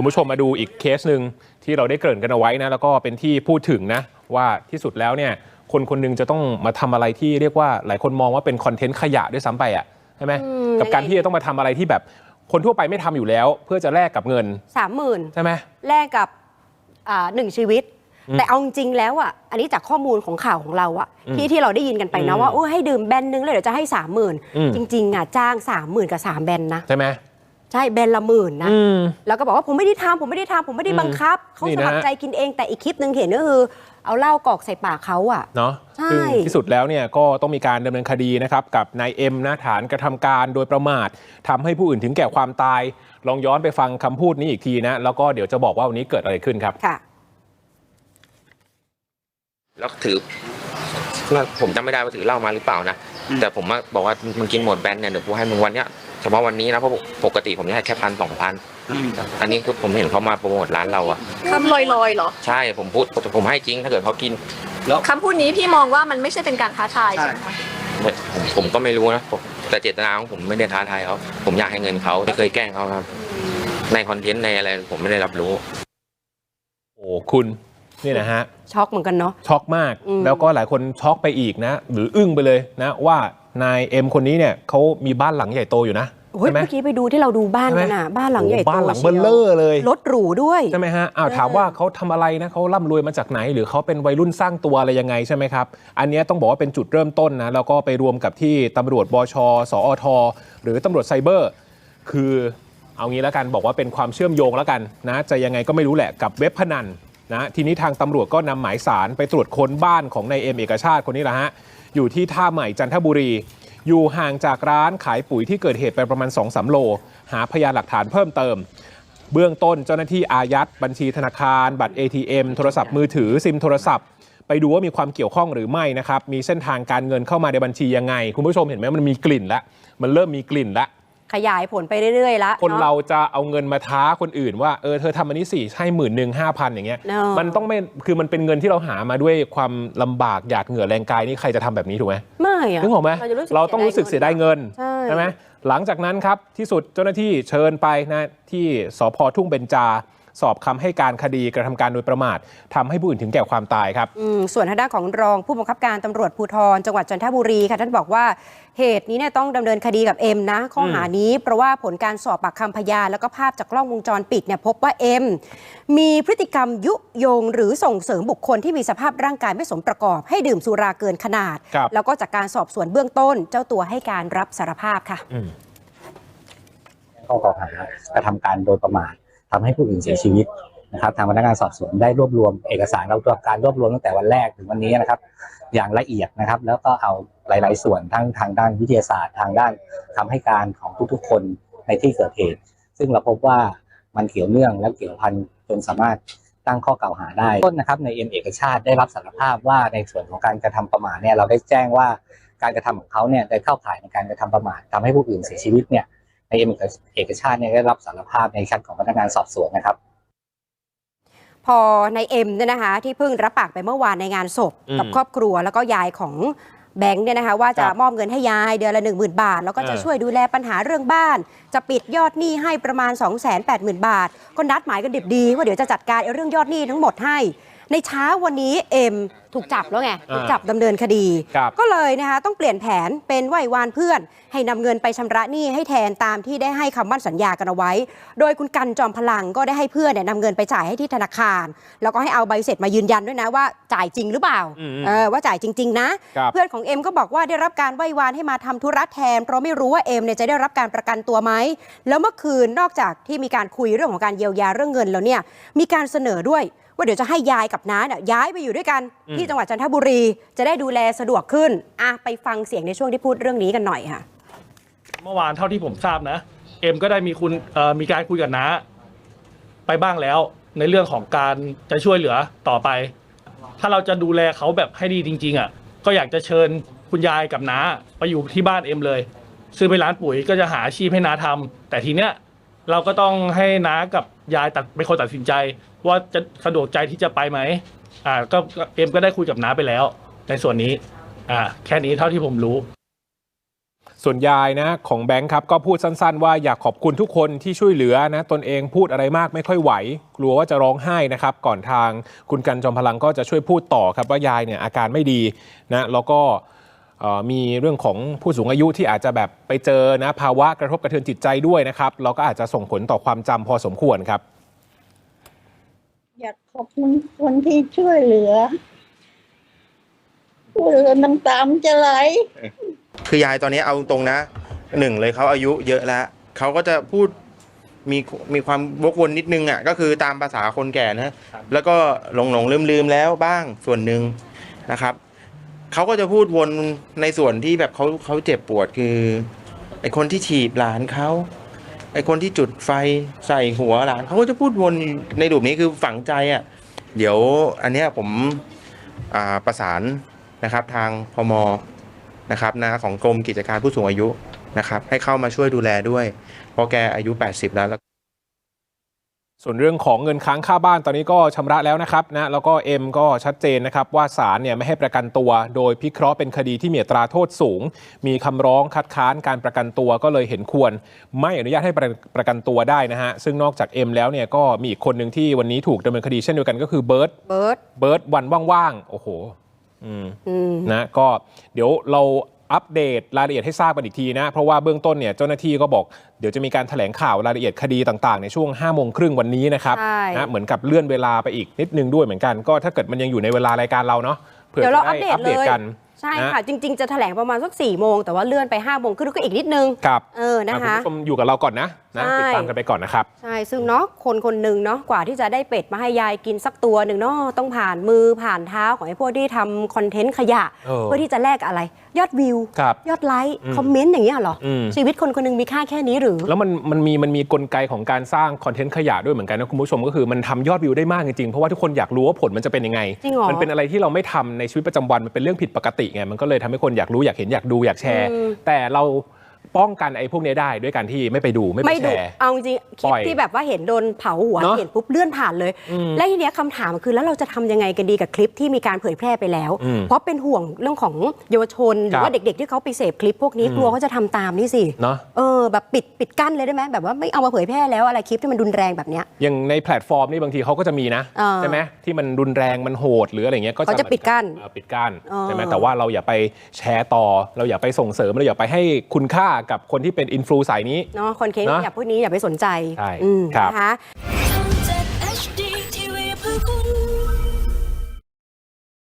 คุณผู้ชมมาดูอีกเคสหนึ่งที่เราได้เกริ่นกันเอาไว้นะ แล้วก็เป็นที่พูดถึงนะ ว่าที่สุดแล้วเนี่ยคนคนหนึงจะต้องมาทำอะไรที่เรียกว่าหลายคนมองว่าเป็นคอนเทนต์ขยะด้วยซ้ำไปอะใช่ไหมอืมกับการที่จะต้องมาทำอะไรที่แบบคนทั่วไปไม่ทำอยู่แล้ว เพื่อจะแลกกับเงินสามหมื่นใช่ไหมแลกกับอ่าหนึ่งชีวิตอืมแต่เอาจริงๆแล้วอะอันนี้จากข้อมูลของข่าวของเราอะอืมที่ที่เราได้ยินกันไปนะอืมว่าโอ้ยให้ดื่มแบนนึงแล้วเดี๋ยวจะให้สามหมื่นอืมจริงๆอะจ้างสามหมื่นกับสามแบนนะใช่ไหม ใช่แบนละหมื่นนะอืมแล้วก็บอกว่าผมไม่ได้ทำผมไม่ได้ทำผมไม่ได้บังคับ เขานี่สนะมัครใจกินเองแต่อีกคลิปหนึ่งเห็นก็คือเอาเหล้ากรอกใส่ปากเขาอะเนาะใช่ซึ่งที่สุดแล้วเนี่ยก็ต้องมีการดำเนินคดีนะครับกับนายเอ็มนะฐานกระทำการโดยประมาททำให้ผู้อื่นถึงแก่ความตาย ลองย้อนไปฟังคำพูดนี้อีกทีนะ แล้วก็เดี๋ยวจะบอกว่าวันนี้เกิดอะไรขึ้นครับค่ะแล้วถือว่าผมจำไม่ได้ว่าถือเหล้ามาหรือเปล่านะแต่ผมว่าบอกว่ามึงกินหมดแบนเนี่ยเดี๋ยวกูให้มึงวันเนี้ย เฉพาะวันนี้นะเพราะปกติผมจะให้แค่พันสองพันอันนี้คือผมเห็นเขามาโปรโมทร้านเราอะคำลอยๆเหรอ ใช่ผมพูดผมให้จริงถ้าเกิดเขากินคำพูดนี้พี่มองว่ามันไม่ใช่เป็นการท้าทายใช่ไหมคะผมผมก็ไม่รู้นะผมแต่เจตนาของผมไม่ได้ท้าทายเขาผมอยากให้เงินเขาไม่เคยแกล้งเขาครับ ในคอนเทนต์ในอะไรผมไม่ได้รับรู้ โอ้คุณนี่นะฮะช็อกเหมือนกันเนาะช็อกมากอืมแล้วก็หลายคนช็อกไปอีกนะ หรืออึ้งไปเลยนะว่า นายเอ็มคนนี้เนี่ยเขามีบ้านหลังใหญ่โตอยู่นะโอ้ยใช่ไหมเมื่อกี้ไปดูที่เราดูบ้านกันอะบ้านหลังใหญ่โตโอ้บ้านหลังชีเบยวลเลอร์เลยรถหรูด้วยใช่ไหมฮะอ้าวเออถามว่าเขาทำอะไรนะเขาร่ำรวยมาจากไหน หรือเขาเป็นวัยรุ่นสร้างตัวอะไรยังไงใช่ไหมครับ อันเนี้ยต้องบอกว่าเป็นจุดเริ่มต้นนะแล้วก็ไปรวมกับที่ตำรวจบช สอท หรือตำรวจไซเบอร์ คือเอางี้แล้วกันบอกว่าเป็นความเชื่อมโยงแล้วกันนะจะยังไงก็ไม่รู้แหละกับเว็บพนันนะทีนี้ทางตำรวจก็นำหมายสารไปตรวจค้นบ้านของนายเอ็มเอกชาติคนนี้แหละฮะ อยู่ที่ท่าใหม่จันทบุรี อยู่ห่างจากร้านขายปุ๋ยที่เกิดเหตุไปประมาณ2อสโล หาพยานหลักฐานเพิ่มเติม เบื้องต้นเจ้าหน้าที่อายัดบัญชีธนาคาร บัตร ATM โทรศัพท์มือถือซิมโทรศัพท์ไปดูว่ามีความเกี่ยวข้องหรือไม่นะครับ มีเส้นทางการเงินเข้ามาในบัญชียังไง คุณผู้ชมเห็นไหมมันมีกลิ่นละ มันเริ่มมีกลิ่นละ ขยายผลไปเรื่อยๆแล้วคนอะเราจะเอาเงินมาท้าคนอื่นว่าเออเธอทำอันนี้สี่ให้หมื่นหนึ่งห้าพันอย่างเงี้ยเนอะมันต้องไม่คือมันเป็นเงินที่เราหามาด้วยความลำบากหยาดเหงื่อแรงกายนี่ใครจะทำแบบนี้ถูกไหมไม่อะนึกออกไหมเราจะรู้สึกเราต้องรู้สึกเสียดายเงินใช่ไหมหลังจากนั้นครับที่สุดเจ้าหน้าที่เชิญไปนะที่สพทุ่งเบญจา สอบคำให้การคดีกระทำการโดยประมาททำให้ผู้อื่นถึงแก่ความตายครับอืมส่วนทางด้านของรองผู้บังคับการตำรวจภูธรจังหวัดจันทบุรีค่ะท่านบอกว่าเหตุนี้เนี่ยต้องดำเนินคดีกับเอ็มนะข้อหานี้เพราะว่าผลการสอบปากคำพยานแล้วก็ภาพจากกล้องวงจรปิดเนี่ยพบว่าเอ็มมีพฤติกรรมยุยงหรือส่งเสริมบุคคลที่มีสภาพร่างกายไม่สมประกอบ ให้ดื่มสุราเกินขนาดครับแล้วก็จากการสอบสวนเบื้องต้น เจ้าตัวให้การรับสารภาพค่ะอืมข้อกล่าวหากระทำการโดยประมาท ทำให้ผู้อื่นเสียชีวิตนะครับทางพนักงานสอบสวนได้รวบรวมเอกสารเราตัวการรวบรวมตั้งแต่วันแรกถึงวันนี้นะครับ อย่างละเอียดนะครับ แล้วก็เอาหลาย ๆ ส่วนทั้งทางด้านวิทยาศาสตร์ทางด้านคำให้การของทุกๆ คนในที่เกิดเหตุ ซึ่งเราพบว่ามันเกี่ยวเนื่องและเกี่ยวพันจนสามารถตั้งข้อกล่าวหาได้ต้นนะครับในเอ็มเอกชาติได้รับสารภาพว่าในส่วนของการกระทำประมาทเนี่ยเราได้แจ้งว่าการกระทำของเขาเนี่ยได้เข้าข่ายในการกระทำประมาททำให้ผู้อื่นเสียชีวิตเนี่ย ในเอ็มเอกชาติเนี่ยได้รับสารภาพในชั้นของพนักงานสอบสวนนะครับ พอในเอ็มเนี่ยนะคะที่เพิ่งรับปากไปเมื่อวานในงานศพอืมกับครอบครัวแล้วก็ยายของแบงค์เนี่ยนะคะว่าจะครับมอบเงินให้ยายเดือนละ 1 0,000 บาท แล้วก็จะเออช่วยดูแลปัญหาเรื่องบ้าน จะปิดยอดหนี้ให้ประมาณ 280,000 บาท ก็นัดหมายกันดิบดี ว่าเดี๋ยวจะจัดการไอ้เรื่องยอดหนี้ทั้งหมดให้ ในเช้าวันนี้เอ็มถูกจับแล้วไงถูกจับดำเนินคดี ครับก็เลยนะคะต้องเปลี่ยนแผนเป็นไหว้วานเพื่อน ให้นำเงินไปชำระหนี้ให้แทนตามที่ได้ให้คำมั่นสัญญากันเอาไว้ โดยคุณกันจอมพลังก็ได้ให้เพื่อนเนี่ยนำเงินไปจ่ายให้ที่ธนาคาร แล้วก็ให้เอาใบเสร็จมายืนยันด้วยนะว่าจ่ายจริงหรือเปล่าอืมเออว่าจ่ายจริง ๆ นะ ครับ เพื่อนของเอ็มก็บอกว่าได้รับการไหว้วานให้มาทำธุระแทน เพราะไม่รู้ว่าเอ็มเนี่ยจะได้รับการประกันตัวไหม แล้วเมื่อคืนนอกจากที่มีการคุยเรื่องของการเยียวยาเรื่องเงินแล้วเนี่ยมีการเสนอด้วย ว่าเดี๋ยวจะให้ยายกับน้าเนี่ยย้ายไปอยู่ด้วยกันอืมที่จังหวัดจันทบุรี จะได้ดูแลสะดวกขึ้นอะไปฟังเสียงในช่วงที่พูดเรื่องนี้กันหน่อยค่ะ เมื่อวานเท่าที่ผมทราบนะ เอ็มก็ได้มีคุณเอ่อมีการคุยกับน้าไปบ้างแล้ว ในเรื่องของการจะช่วยเหลือต่อไป ถ้าเราจะดูแลเขาแบบให้ดีจริง ๆอะก็อยากจะเชิญคุณยายกับน้าไปอยู่ที่บ้านเอ็มเลย ซื้อไปร้านปุ๋ยก็จะหาอาชีพให้น้าทำแต่ทีเนี้ยเราก็ต้องให้น้ากับ ยายตัดเป็นคนตัดสินใจ ว่าจะสะดวกใจที่จะไปไหมอ่าก็เอ็มก็ได้คุยกับน้าไปแล้ว ในส่วนนี้ อ่า แค่นี้เท่าที่ผมรู้ส่วนยายนะของแบงค์ครับก็พูดสั้นๆ ว่าอยากขอบคุณทุกคนที่ช่วยเหลือนะตนเองพูดอะไรมากไม่ค่อยไหว กลัวว่าจะร้องไห้นะครับ ก่อนทางคุณกันจอมพลังก็จะช่วยพูดต่อครับว่ายายเนี่ยอาการไม่ดีนะแล้วก็ มีเรื่องของผู้สูงอายุที่อาจจะแบบไปเจอนะภาวะกระทบกระเทือนจิตใจด้วยนะครับแล้วก็อาจจะส่งผลต่อความจำพอสมควรครับ อยากขอบคุณคนที่ช่วยเหลือพูดแล้วน้ำตามนจะไหล คือยายตอนนี้เอาตรงนะหนึ่งเลยเขาอายุเยอะแล้วเขาก็จะพูดมีมีความวกวนนิดนึงอะก็คือตามภาษาคนแก่นะแล้วก็หลงหลงลืมลืมๆแล้วบ้างส่วนหนึ่งนะครับ เขาก็จะพูดวนในส่วนที่แบบเขาเขาเจ็บปวดคือ ไอคนที่ถีบหลานเขาไอคนที่จุดไฟใส่หัวหลานเขาก็จะพูดวนในรูปนี้คือฝังใจอะ เดี๋ยวอันเนี้ยผมอ่าประสานนะครับทางพมนะครับนะของกรมกิจการผู้สูงอายุนะครับ ให้เข้ามาช่วยดูแลด้วยเพราะแกอายุ 80 แล้ว ส่วนเรื่องของเงินค้างค่าบ้านตอนนี้ก็ชำระแล้วนะครับนะแล้วก็เอ็มก็ชัดเจนนะครับว่าศาลเนี่ยไม่ให้ประกันตัว โดยพิเคราะห์เป็นคดีที่มีอัตราโทษสูง มีคำร้องคัดค้านการประกันตัวก็เลยเห็นควร ไม่อนุญาตให้ประประกันตัวได้นะฮะซึ่งนอกจากเอ็มแล้วเนี่ยก็มีอีกคนหนึ่งที่วันนี้ถูกดำเนินคดีเช่นเดียวกันก็คือเบิร์ตเบิร์ตเบิร์ตวันว่างๆโอ้โหอืมอืมนะก็เดี๋ยวเรา อัปเดตรายละเอียดให้ทราบกันอีกทีนะ เพราะว่าเบื้องต้นเนี่ยเจ้าหน้าที่ก็บอกเดี๋ยวจะมีการแถลงข่าวรายละเอียดคดีต่างๆ ในช่วง5้าโมงครึ่งวันนี้นะครับใช่นะเหมือนกับเลื่อนเวลาไปอีกนิดนึงด้วยเหมือนกัน ก็ถ้าเกิดมันยังอยู่ในเวลารายการเราเนาะเผื่อเดี๋ยวเราจะอัปได้เดตอัปเดตเลยกันใช่นะค่ะ จริง ๆ จะแถลงประมาณสัก4ี่โมงแต่ว่าเลื่อนไป5้าโมงครึ่งก็อีกนิดนึงครับเออนะอะคุณคะผู้ชมอยู่กับเราก่อนนะนะใช่ติดตามกันไปก่อนนะครับ ใช่ซึ่งเนาะคนคนหนึ่งเนาะกว่าที่จะได้เป็ดมาให้ยายกินสักตัวหนึ่งเนาะต้องผ่านมือผ่านเท้าของไอ้พวกที่ทำคอนเทนต์ขยะ เออเพื่อที่จะแลกอะไร ยอดวิว ครับยอดไลค์อืมคอมเมนต์อย่างเงี้ยเหรออืมชีวิตคนคนหนึงมีค่าแค่นี้หรือ แล้วมันมันมีมันมีกลไกของการสร้างคอนเทนต์ขยะด้วยเหมือนกันนะคุณผู้ชมก็คือมันทำยอดวิวได้มากจริงๆ เพราะว่าทุกคนอยากรู้ว่าผลมันจะเป็นยังไง จริงเหรอมันเป็นอะไรที่เราไม่ทำในชีวิตประจำวันมันเป็นเรื่องผิดปกติไงมันก็เลยทำให้คนอยากรู้อยากเห็นอยากดูอยากแชร์อืมแต่เรา ป้องกันไอ้พวกนี้ได้ด้วยการที่ไม่ไปดูไม่ไปไม่แชดุร์ เอาจริงๆคลิปล่ปอยที่แบบว่าเห็นโดนเผาหัวเนอะเห็นปุ๊บเลื่อนผ่านเลยอืมและทีเนี้ยคำถามคือแล้วเราจะทำยังไงกันดีกับคลิปที่มีการเผยแพร่ไปแล้ว อืมเพราะเป็นห่วงเรื่องของเยาวชน หรือว่าครับเด็กๆ ที่เขาไปเสพคลิปพวกนี้อืมกลัวเขาจะทำตามนี่สิเนาะเออแบบปิดปิดกั้นเลยได้ไหมแบบว่าไม่เอามาเผยแพร่แล้วอะไรคลิปที่มันรุนแรงแบบเนี้ย อย่างในแพลตฟอร์มนี่บางทีเขาก็จะมีนะเออใช่ไหมที่มันรุนแรงมันโหดหรืออะไรเงี้ยก็เขาจะปิดกั้นเออปิดกั้นเออใช่ไหมแต่ว่าเราอย่าไปแชร์ต่อ เราอย่าไปส่งเสริมเราอย่าไปให้คุณค่ากับคนที่เป็นอินฟลูสายนี้ เนาะคอนเทนต์เนอะอย่าพวกนี้อย่าไปสนใจใช่อืมครับ นะคะ